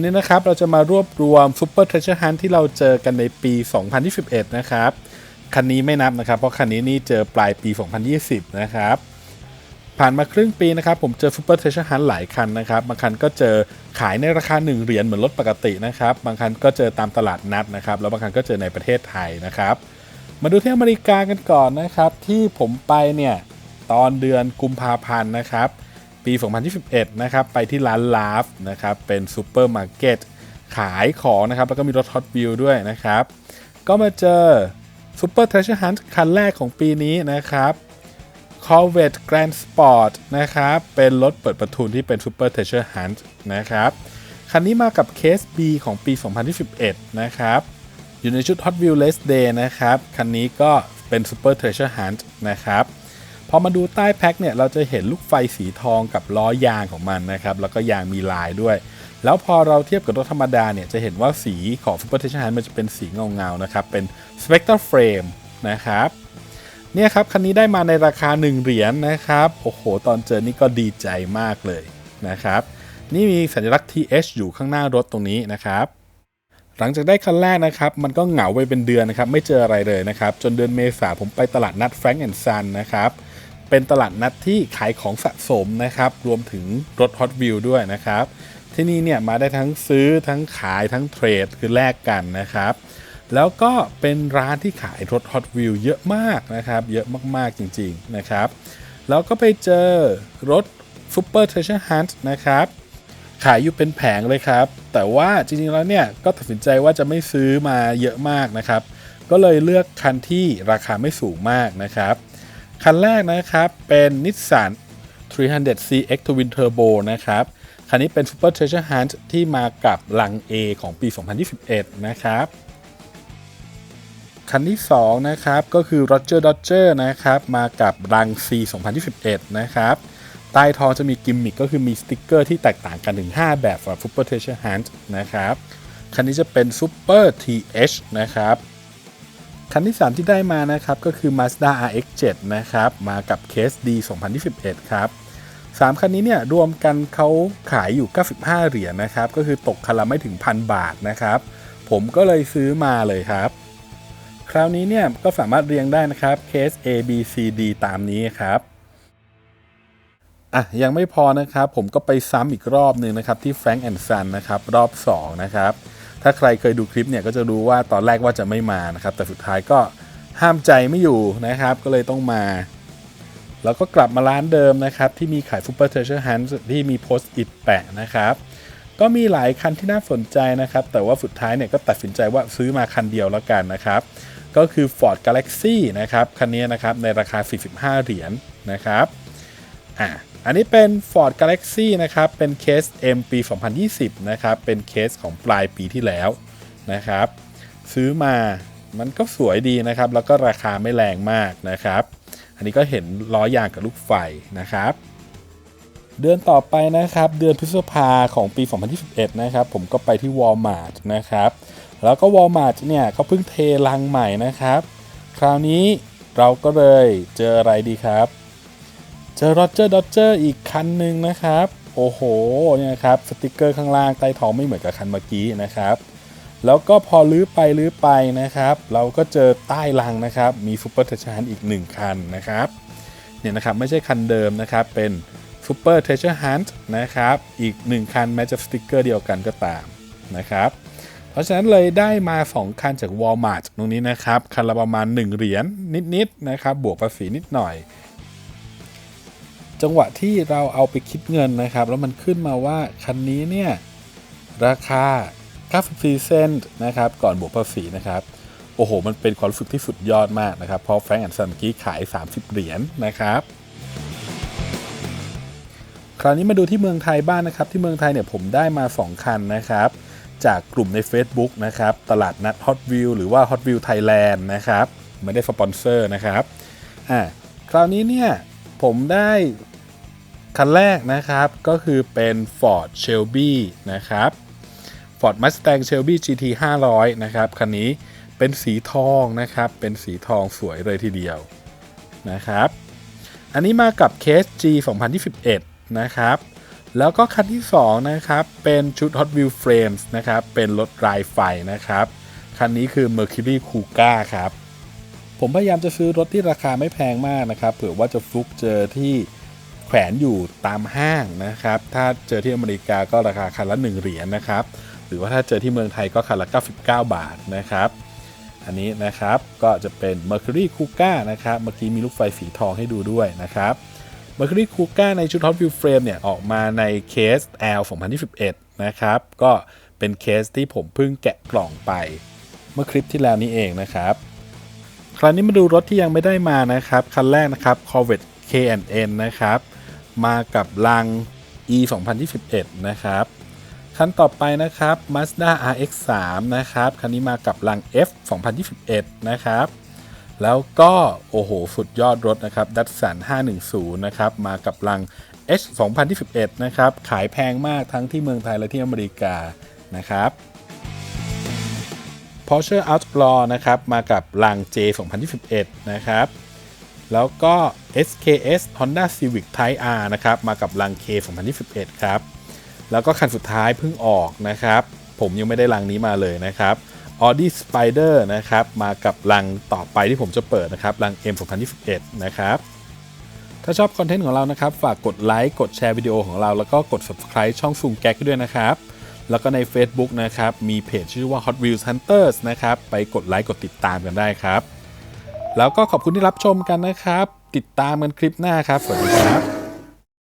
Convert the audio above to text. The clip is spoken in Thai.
วันนี้นะครับเราจะมารวบรวม Super Treasure Hunt ที่เราเจอกันในปี 2021 นะครับ คันนี้ไม่นับนะครับ เพราะคันนี้นี่เจอปลายปี 2020 นะครับ ผ่านมาครึ่งปีนะครับ ผมเจอ Super Treasure Hunt หลายคันนะครับ บางคันก็เจอขายในราคา 1 เหรียญเหมือนรถปกตินะครับ บางคันก็เจอตามตลาดนัดนะครับ แล้วบางคันก็เจอในประเทศไทยนะครับ มาดูที่อเมริกากันก่อนนะครับ ที่ผมไปเนี่ยตอนเดือนกุมภาพันธ์นะครับ ปี 2021 นะครับ ไปที่ร้านลาฟนะครับ เป็นซูเปอร์มาร์เก็ตขายของนะครับ แล้วก็มีรถฮอตวิวด้วยนะครับ ก็มาเจอ Super Treasure Hunt คันแรกของปีนี้นะครับ Corvette Grand Sport นะครับ เป็นรถเปิดประทุนที่เป็น Super Treasure Hunt นะครับ คันนี้มากับเคส B ของปี 2021 นะครับ อยู่ในชุด Hot Wheels Race Day นะครับ คันนี้ก็เป็น Super Treasure Hunt นะครับ พอมาดูใต้แพ็คเนี่ยเราจะเห็นลูกไฟสีทองกับล้อยางของมันนะครับแล้วก็ยางมีลายด้วย แล้วพอเราเทียบกับรถธรรมดาเนี่ยจะเห็นว่าสีของ Super Treasure Hunt มันจะเป็นสีเงาๆนะครับเป็น Spectre Frame นะครับเนี่ยครับคันนี้ได้มาในราคา 1 เหรียญนะครับโอ้โห ตอนเจอนี่ก็ดีใจมากเลยนะครับนี่มีสัญลักษณ์ TH อยู่ข้างหน้ารถตรงนี้นะครับหลังจากได้คันแรกนะครับมันก็เหงาไปเป็นเดือนนะครับไม่เจออะไรเลยนะครับจนเดือนเมษาผมไปตลาดนัด Frank and Son นะครับ เป็นตลาดนัดที่ขายของสะสมนะครับ รวมถึงรถ Hot Wheel ด้วยนะครับ ที่นี่เนี่ยมาได้ทั้งซื้อทั้งขายทั้งเทรดคือแลกกันนะครับ แล้วก็เป็นร้านที่ขายรถ Hot Wheel เยอะมากนะครับ เยอะมากๆจริง ๆนะครับ แล้วก็ไปเจอรถ Super Treasure Hunt นะครับ ขายอยู่เป็นแผงเลยครับ แต่ว่าจริงๆแล้วเนี่ยก็ตัดสินใจว่าจะไม่ซื้อมาเยอะมากนะครับ ก็เลยเลือกคันที่ราคาไม่สูงมากนะครับ คันแรกนะครับ เป็น Nissan 300CX Twin Turbo นะครับ คันนี้เป็น Super Treasure Hunt ที่มากับลัง A ของปี 2021 นะครับ คันที่ 2 นะครับ ก็คือ Roger Dodger นะครับ มากับรัง C 2021 นะครับ ใต้ท้องจะมีกิมมิคก็คือมีสติกเกอร์ที่แตกต่างกันถึง 5 แบบสำหรับ Super Treasure Hunt นะครับ คันนี้จะเป็น Super TH นะครับ คันที่ 3 ที่ได้มานะครับก็คือ Mazda RX-7 นะครับมากับเคส D 2021 ครับ 3 คันนี้เนี่ยรวมกันเขาขายอยู่ 95 เหรียญนะครับ ก็คือตกคันละไม่ถึงพันบาทนะครับ ผมก็เลยซื้อมาเลยครับ คราวนี้เนี่ยก็สามารถเรียงได้นะครับเคส A B C D ตามนี้ครับอะยังไม่พอนะครับ ผมก็ไปซ้ำอีกรอบหนึ่งนะครับที่ Frank and Son นะครับรอบ 2 นะครับ ถ้าใครเคยดูคลิปเนี่ยก็จะรู้ว่าตอนแรกว่าจะไม่มานะครับ แต่สุดท้ายก็ห้ามใจไม่อยู่นะครับ ก็เลยต้องมา แล้วก็กลับมาร้านเดิมนะครับ ที่มีขาย Super Treasure Hunt ที่มีโพสต์อิดแปะนะครับก็มีหลายคันที่น่าสนใจนะครับ แต่ว่าสุดท้ายเนี่ยก็ตัดสินใจว่าซื้อมาคันเดียวแล้วกันนะครับ ก็คือ Ford Galaxy นะครับ คันนี้นะครับในราคา 45 เหรียญนะครับ อะ อันนี้เป็น Ford Galaxy นะครับ เป็นเคส M ปี 2020 นะครับ เป็นเคสของปลายปีที่แล้วนะครับ ซื้อมามันก็สวยดีนะครับ แล้วก็ราคาไม่แรงมากนะครับ อันนี้ก็เห็นล้อยางกับลูกไฟนะครับ เดือนต่อไปนะครับ เดือนพฤษภาของปี 2021 นะครับ ผมก็ไปที่ Walmart นะครับ แล้วก็ Walmart เนี่ยเขาเพิ่งเทลังใหม่นะครับ คราวนี้เราก็เลยเจออะไรดีครับ เจอ Roger Dodger อีกคันหนึ่งนะครับ โอ้โหเนี่ยครับสติกเกอร์ข้างล่างใต้ท้องไม่เหมือนกับคันเมื่อกี้นะครับ แล้วก็พอลื้อไปลื้อไปนะครับ เราก็เจอใต้ลังนะครับ มี Super Treasure Hunt อีก 1 คันนะครับเนี่ยนะครับไม่ใช่คันเดิมนะครับ เป็น Super Treasure Hunt นะครับ อีก 1 คันแม้จะสติกเกอร์เดียวกันก็ตามนะครับเพราะฉะนั้นเลยได้มา 2 คันจาก Walmart ตรงนี้นะครับ คันละประมาณ 1 เหรียญนิด ๆ นะครับ บวกภาษีนิดหน่อย จังหวะที่เราเอาไปคิดเงินนะครับ แล้วมันขึ้นมาว่าคันนี้เนี่ยราคา 94 เซนต์นะครับ ก่อนบวกภาษีนะครับ โอ้โห มันเป็นความรู้สึกที่สุดยอดมากนะครับ เพราะแฟรงก์แอนด์ซันกี้ขาย 30 เหรียญนะครับ คราวนี้มาดูที่เมืองไทยบ้างนะครับ ที่เมืองไทยเนี่ยผมได้มา 2 คันนะครับ จากกลุ่มใน Facebook นะครับ ตลาดนัด Hot Wheel หรือว่า Hot Wheel Thailand นะครับ ไม่ได้สปอนเซอร์นะครับ อ่า คราวนี้เนี่ยผมได้ คันแรกนะครับก็คือเป็น Ford Shelby นะครับ Ford Mustang Shelby GT 500 นะครับ คันนี้เป็นสีทองนะครับ เป็นสีทองสวยเลยทีเดียวนะครับ อันนี้มากับเคส G 2021 นะครับ แล้วก็คันที่ 2 นะครับ เป็นชุด Hot Wheels Frames นะครับ เป็นรถรายไฟนะครับ คันนี้คือ Mercury Kuga ครับ ผมพยายามจะซื้อรถที่ราคาไม่แพงมากนะครับ เผื่อว่าจะฟลุกเจอที่ แขวนอยู่ตามห้างนะครับ ถ้าเจอที่อเมริกาก็ราคาคันละ 1 เหรียญนะครับ หรือว่าถ้าเจอที่เมืองไทยก็คันละ 99 บาทนะครับ อันนี้นะครับก็จะเป็น Mercury Kuga นะครับ เมื่อกี้มีลูกไฟสีทองให้ดูด้วยนะครับ Mercury Kuga ในชุด Hot Wheel Frame เนี่ยออกมาในเคส L 2021 นะครับ ก็เป็นเคสที่ผมเพิ่งแกะกล่องไป เมื่อคลิปที่แล้วนี้เองนะครับ คราวนี้มาดูรถที่ยังไม่ได้มานะครับ คันแรกนะครับ Corvette K&N นะครับ มากับลัง E 2021 นะครับ คันต่อไปนะครับ Mazda RX-3 นะครับ คันนี้มากับลัง F 2021 นะครับ แล้วก็โอ้โห สุดยอดรถนะครับดัตสัน510 นะครับ มากับลัง H 2021 นะครับ ขายแพงมากทั้งที่เมืองไทยและที่อเมริกา นะครับ Porsche Outlaw นะครับ มากับลัง J 2021 นะครับ แล้วก็ SKS Honda Civic Type R นะครับ มากับลัง K 2021 ครับ แล้วก็คันสุดท้ายเพิ่งออกนะครับ ผมยังไม่ได้ลังนี้มาเลยนะครับ Audi Spider นะครับ มากับลังต่อไปที่ผมจะเปิดนะครับ ลัง M 2021 นะครับ ถ้าชอบคอนเทนต์ของเรานะครับ ฝากกดไลค์กดแชร์วิดีโอของเรา แล้วก็กด subscribe ช่องซูมแก๊กด้วยนะครับ แล้วก็ใน Facebook นะครับ มีเพจชื่อว่า Hot Wheels Hunters นะครับ ไปกดไลค์กดติดตามกันได้ครับ แล้วก็ขอบคุณที่รับชมกันนะครับ ติดตามกันคลิปหน้าครับสวัสดีครับ